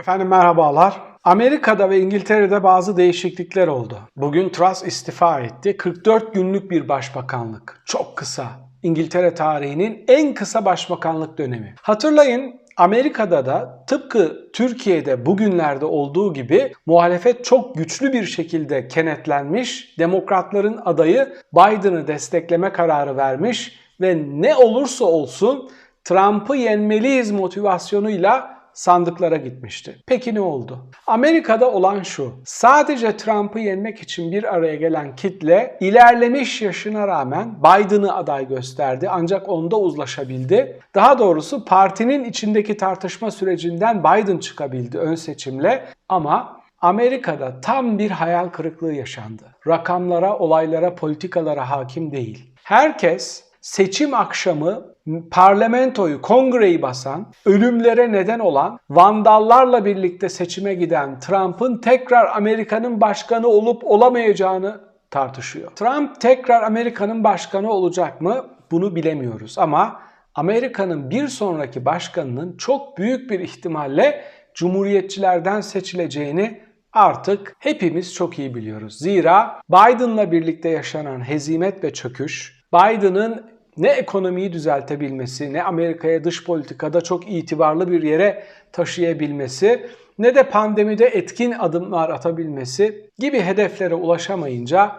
Efendim merhabalar. Amerika'da ve İngiltere'de bazı değişiklikler oldu. Bugün Truss istifa etti. 44 günlük bir başbakanlık. Çok kısa. İngiltere tarihinin en kısa başbakanlık dönemi. Hatırlayın Amerika'da da tıpkı Türkiye'de bugünlerde olduğu gibi muhalefet çok güçlü bir şekilde kenetlenmiş, demokratların adayı Biden'ı destekleme kararı vermiş ve ne olursa olsun Trump'ı yenmeliyiz motivasyonuyla sandıklara gitmişti. Peki ne oldu? Amerika'da olan şu. Sadece Trump'ı yenmek için bir araya gelen kitle ilerlemiş yaşına rağmen Biden'ı aday gösterdi ancak onda uzlaşabildi. Daha doğrusu partinin içindeki tartışma sürecinden Biden çıkabildi ön seçimle ama Amerika'da tam bir hayal kırıklığı yaşandı. Rakamlara, olaylara, politikalara hakim değil. Herkes seçim akşamı parlamentoyu, kongreyi basan, ölümlere neden olan, vandallarla birlikte seçime giden Trump'ın tekrar Amerika'nın başkanı olup olamayacağını tartışıyor. Trump tekrar Amerika'nın başkanı olacak mı? Bunu bilemiyoruz ama Amerika'nın bir sonraki başkanının çok büyük bir ihtimalle cumhuriyetçilerden seçileceğini artık hepimiz çok iyi biliyoruz. Zira Biden'la birlikte yaşanan hezimet ve çöküş, Biden'ın ne ekonomiyi düzeltebilmesi, ne Amerika'ya dış politikada çok itibarlı bir yere taşıyabilmesi, ne de pandemide etkin adımlar atabilmesi gibi hedeflere ulaşamayınca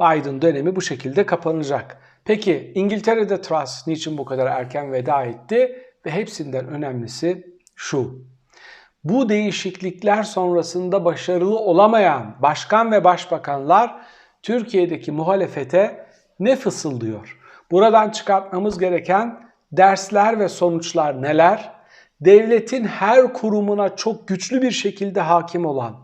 Biden dönemi bu şekilde kapanacak. Peki İngiltere'de Truss niçin bu kadar erken veda etti? Ve hepsinden önemlisi şu. Bu değişiklikler sonrasında başarılı olamayan başkan ve başbakanlar Türkiye'deki muhalefete ne fısıldıyor? Buradan çıkartmamız gereken dersler ve sonuçlar neler? Devletin her kurumuna çok güçlü bir şekilde hakim olan,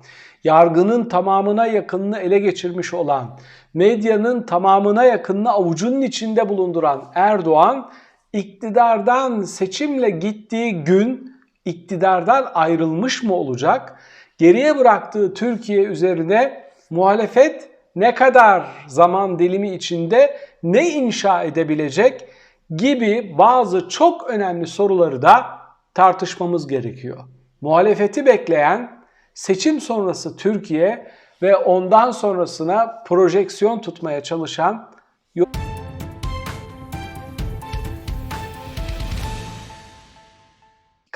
yargının tamamına yakınını ele geçirmiş olan, medyanın tamamına yakınını avucunun içinde bulunduran Erdoğan, iktidardan seçimle gittiği gün iktidardan ayrılmış mı olacak? Geriye bıraktığı Türkiye üzerine muhalefet ne kadar zaman dilimi içinde ne inşa edebilecek gibi bazı çok önemli soruları da tartışmamız gerekiyor. Muhalefeti bekleyen seçim sonrası Türkiye ve ondan sonrasına projeksiyon tutmaya çalışan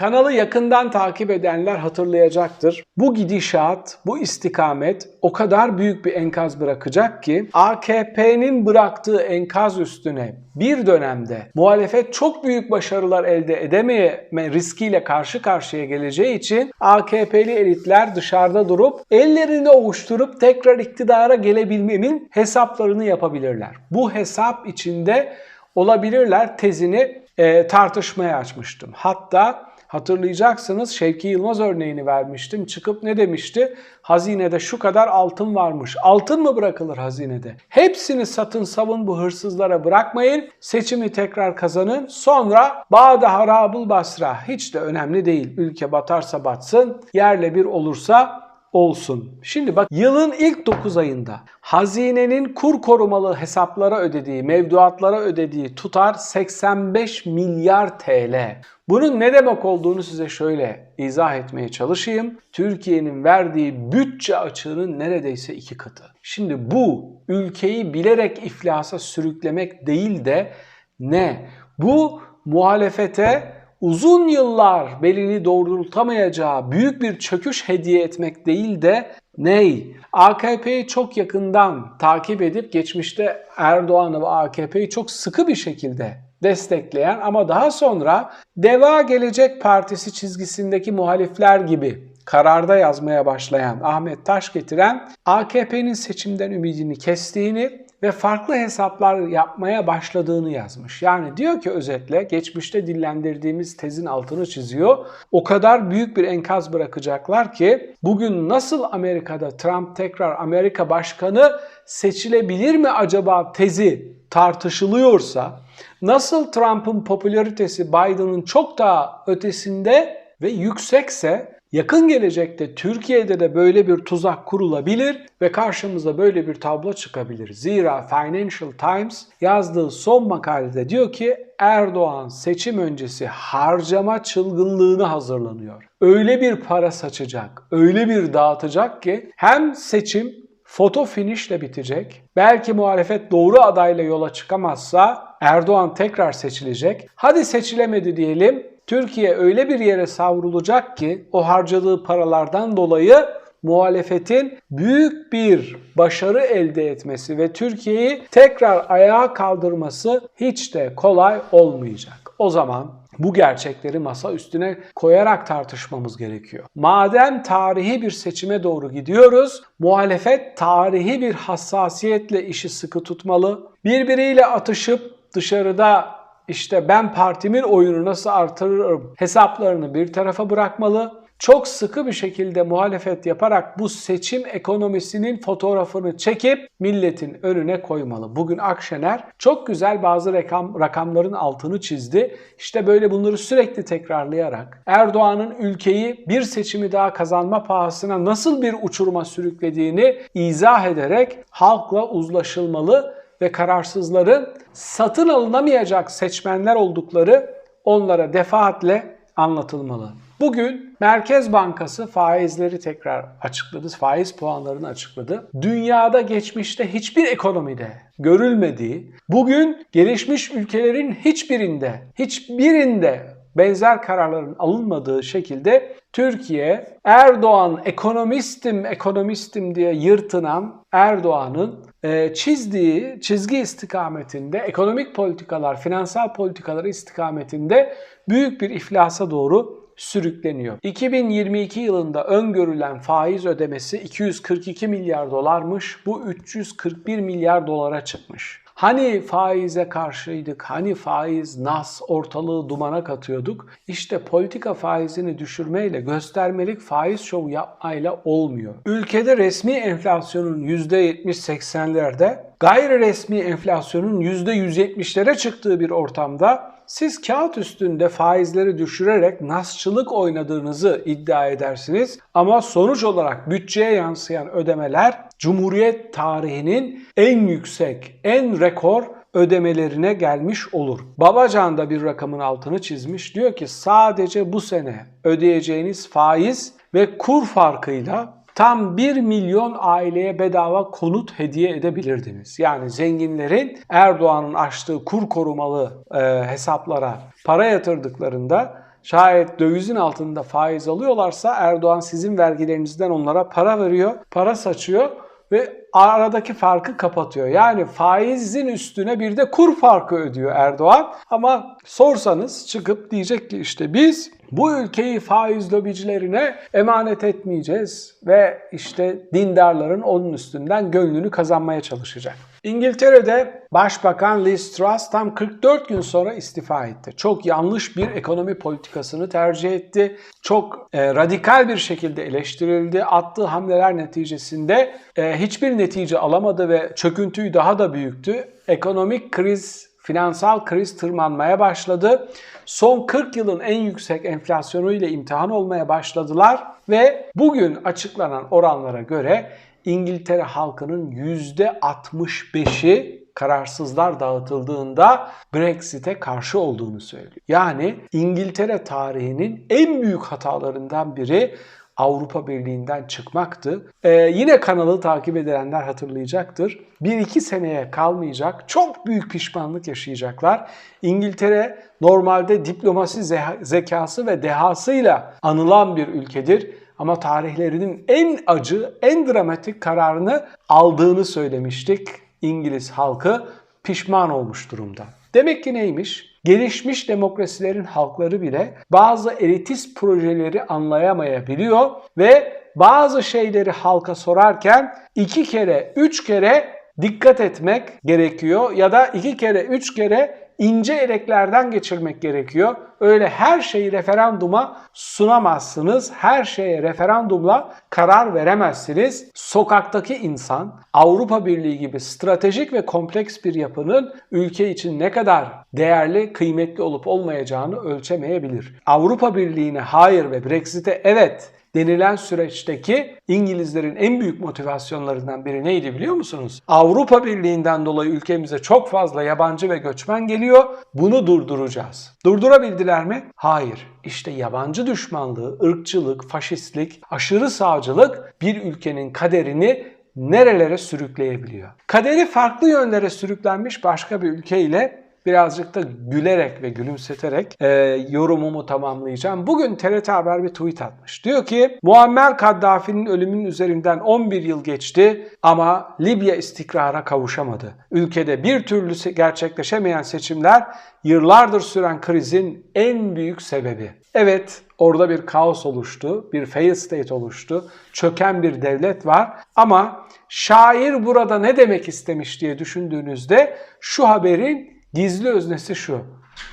Kanalı yakından takip edenler hatırlayacaktır. Bu gidişat, bu istikamet o kadar büyük bir enkaz bırakacak ki AKP'nin bıraktığı enkaz üstüne bir dönemde muhalefet çok büyük başarılar elde edememe riskiyle karşı karşıya geleceği için AKP'li elitler dışarıda durup ellerini ovuşturup tekrar iktidara gelebilmenin hesaplarını yapabilirler. Bu hesap içinde olabilirler tezini e, tartışmaya açmıştım. Hatta Hatırlayacaksınız Şevki Yılmaz örneğini vermiştim. Çıkıp ne demişti? Hazinede şu kadar altın varmış. Altın mı bırakılır hazinede? Hepsini satın savun bu hırsızlara bırakmayın. Seçimi tekrar kazanın. Sonra Bağda Harabul Basra hiç de önemli değil. Ülke batarsa batsın, yerle bir olursa olsun. Şimdi bak yılın ilk 9 ayında hazinenin kur korumalı hesaplara ödediği, mevduatlara ödediği tutar 85 milyar TL. Bunun ne demek olduğunu size şöyle izah etmeye çalışayım. Türkiye'nin verdiği bütçe açığının neredeyse iki katı. Şimdi bu ülkeyi bilerek iflasa sürüklemek değil de ne? Bu muhalefete uzun yıllar belini doğrultamayacağı büyük bir çöküş hediye etmek değil de ney? AKP'yi çok yakından takip edip geçmişte Erdoğan'ı ve AKP'yi çok sıkı bir şekilde destekleyen ama daha sonra Deva Gelecek Partisi çizgisindeki muhalifler gibi kararda yazmaya başlayan Ahmet Taş getiren AKP'nin seçimden ümidini kestiğini ve farklı hesaplar yapmaya başladığını yazmış. Yani diyor ki özetle geçmişte dillendirdiğimiz tezin altını çiziyor. O kadar büyük bir enkaz bırakacaklar ki bugün nasıl Amerika'da Trump tekrar Amerika başkanı seçilebilir mi acaba tezi tartışılıyorsa nasıl Trump'ın popülaritesi Biden'ın çok daha ötesinde ve yüksekse Yakın gelecekte Türkiye'de de böyle bir tuzak kurulabilir ve karşımıza böyle bir tablo çıkabilir. Zira Financial Times yazdığı son makalede diyor ki Erdoğan seçim öncesi harcama çılgınlığını hazırlanıyor. Öyle bir para saçacak, öyle bir dağıtacak ki hem seçim foto finişle bitecek. Belki muhalefet doğru adayla yola çıkamazsa Erdoğan tekrar seçilecek. Hadi seçilemedi diyelim. Türkiye öyle bir yere savrulacak ki o harcadığı paralardan dolayı muhalefetin büyük bir başarı elde etmesi ve Türkiye'yi tekrar ayağa kaldırması hiç de kolay olmayacak. O zaman bu gerçekleri masa üstüne koyarak tartışmamız gerekiyor. Madem tarihi bir seçime doğru gidiyoruz, muhalefet tarihi bir hassasiyetle işi sıkı tutmalı. Birbiriyle atışıp dışarıda işte ben partimin oyunu nasıl artırırım hesaplarını bir tarafa bırakmalı çok sıkı bir şekilde muhalefet yaparak bu seçim ekonomisinin fotoğrafını çekip milletin önüne koymalı. Bugün Akşener çok güzel bazı rakam, rakamların altını çizdi. İşte böyle bunları sürekli tekrarlayarak Erdoğan'ın ülkeyi bir seçimi daha kazanma pahasına nasıl bir uçuruma sürüklediğini izah ederek halkla uzlaşılmalı ve kararsızların satın alınamayacak seçmenler oldukları onlara defaatle anlatılmalı. Bugün Merkez Bankası faizleri tekrar açıkladı, faiz puanlarını açıkladı. Dünyada geçmişte hiçbir ekonomide görülmediği, bugün gelişmiş ülkelerin hiçbirinde, hiçbirinde benzer kararların alınmadığı şekilde Türkiye Erdoğan ekonomistim ekonomistim diye yırtınan Erdoğan'ın çizdiği çizgi istikametinde ekonomik politikalar, finansal politikalar istikametinde büyük bir iflasa doğru sürükleniyor. 2022 yılında öngörülen faiz ödemesi 242 milyar dolarmış. Bu 341 milyar dolara çıkmış. Hani faize karşıydık, hani faiz, nas, ortalığı dumana katıyorduk. İşte politika faizini düşürmeyle, göstermelik faiz şovu yapmayla olmuyor. Ülkede resmi enflasyonun %70-80'lerde, gayri resmi enflasyonun %170'lere çıktığı bir ortamda siz kağıt üstünde faizleri düşürerek nasçılık oynadığınızı iddia edersiniz ama sonuç olarak bütçeye yansıyan ödemeler Cumhuriyet tarihinin en yüksek, en rekor ödemelerine gelmiş olur. Babacan da bir rakamın altını çizmiş. Diyor ki sadece bu sene ödeyeceğiniz faiz ve kur farkıyla tam 1 milyon aileye bedava konut hediye edebilirdiniz. Yani zenginlerin Erdoğan'ın açtığı kur korumalı e, hesaplara para yatırdıklarında şayet dövizin altında faiz alıyorlarsa Erdoğan sizin vergilerinizden onlara para veriyor, para saçıyor ve aradaki farkı kapatıyor. Yani faizin üstüne bir de kur farkı ödüyor Erdoğan. Ama sorsanız çıkıp diyecek ki işte biz bu ülkeyi faiz lobicilerine emanet etmeyeceğiz ve işte dindarların onun üstünden gönlünü kazanmaya çalışacak. İngiltere'de Başbakan Liz Truss tam 44 gün sonra istifa etti. Çok yanlış bir ekonomi politikasını tercih etti. Çok e, radikal bir şekilde eleştirildi. Attığı hamleler neticesinde e, hiçbir netice alamadı ve çöküntüyü daha da büyüktü. Ekonomik kriz finansal kriz tırmanmaya başladı. Son 40 yılın en yüksek enflasyonu ile imtihan olmaya başladılar ve bugün açıklanan oranlara göre İngiltere halkının %65'i kararsızlar dağıtıldığında Brexit'e karşı olduğunu söylüyor. Yani İngiltere tarihinin en büyük hatalarından biri Avrupa Birliği'nden çıkmaktı. Ee, yine kanalı takip edenler hatırlayacaktır. Bir iki seneye kalmayacak. Çok büyük pişmanlık yaşayacaklar. İngiltere normalde diplomasi zekası ve dehasıyla anılan bir ülkedir ama tarihlerinin en acı, en dramatik kararını aldığını söylemiştik. İngiliz halkı pişman olmuş durumda. Demek ki neymiş? Gelişmiş demokrasilerin halkları bile bazı elitist projeleri anlayamayabiliyor ve bazı şeyleri halka sorarken iki kere, üç kere dikkat etmek gerekiyor ya da iki kere, üç kere ince eleklerden geçirmek gerekiyor. Öyle her şeyi referanduma sunamazsınız. Her şeye referandumla karar veremezsiniz. Sokaktaki insan Avrupa Birliği gibi stratejik ve kompleks bir yapının ülke için ne kadar değerli, kıymetli olup olmayacağını ölçemeyebilir. Avrupa Birliği'ne hayır ve Brexit'e evet denilen süreçteki İngilizlerin en büyük motivasyonlarından biri neydi biliyor musunuz? Avrupa Birliği'nden dolayı ülkemize çok fazla yabancı ve göçmen geliyor. Bunu durduracağız. Durdurabildiler mi? Hayır. İşte yabancı düşmanlığı, ırkçılık, faşistlik, aşırı sağcılık bir ülkenin kaderini nerelere sürükleyebiliyor. Kaderi farklı yönlere sürüklenmiş başka bir ülke ile birazcık da gülerek ve gülümseterek e, yorumumu tamamlayacağım. Bugün TRT Haber bir tweet atmış. Diyor ki Muammer Kaddafi'nin ölümünün üzerinden 11 yıl geçti ama Libya istikrara kavuşamadı. Ülkede bir türlü gerçekleşemeyen seçimler yıllardır süren krizin en büyük sebebi. Evet orada bir kaos oluştu, bir fail state oluştu, çöken bir devlet var ama şair burada ne demek istemiş diye düşündüğünüzde şu haberin gizli öznesi şu.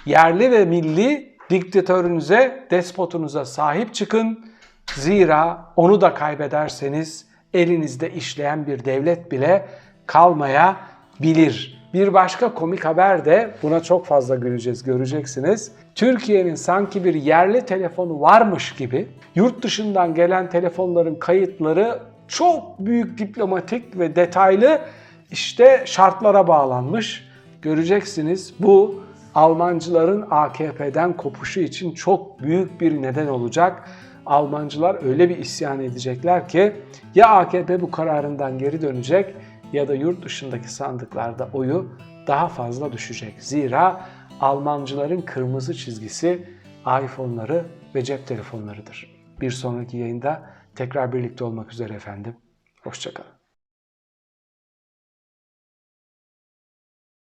Yerli ve milli diktatörünüze, despotunuza sahip çıkın. Zira onu da kaybederseniz elinizde işleyen bir devlet bile kalmayabilir. Bir başka komik haber de buna çok fazla güleceğiz göreceksiniz. Türkiye'nin sanki bir yerli telefonu varmış gibi yurt dışından gelen telefonların kayıtları çok büyük diplomatik ve detaylı işte şartlara bağlanmış. Göreceksiniz bu Almancıların AKP'den kopuşu için çok büyük bir neden olacak. Almancılar öyle bir isyan edecekler ki ya AKP bu kararından geri dönecek ya da yurt dışındaki sandıklarda oyu daha fazla düşecek. Zira Almancıların kırmızı çizgisi iPhone'ları ve cep telefonlarıdır. Bir sonraki yayında tekrar birlikte olmak üzere efendim. Hoşçakalın.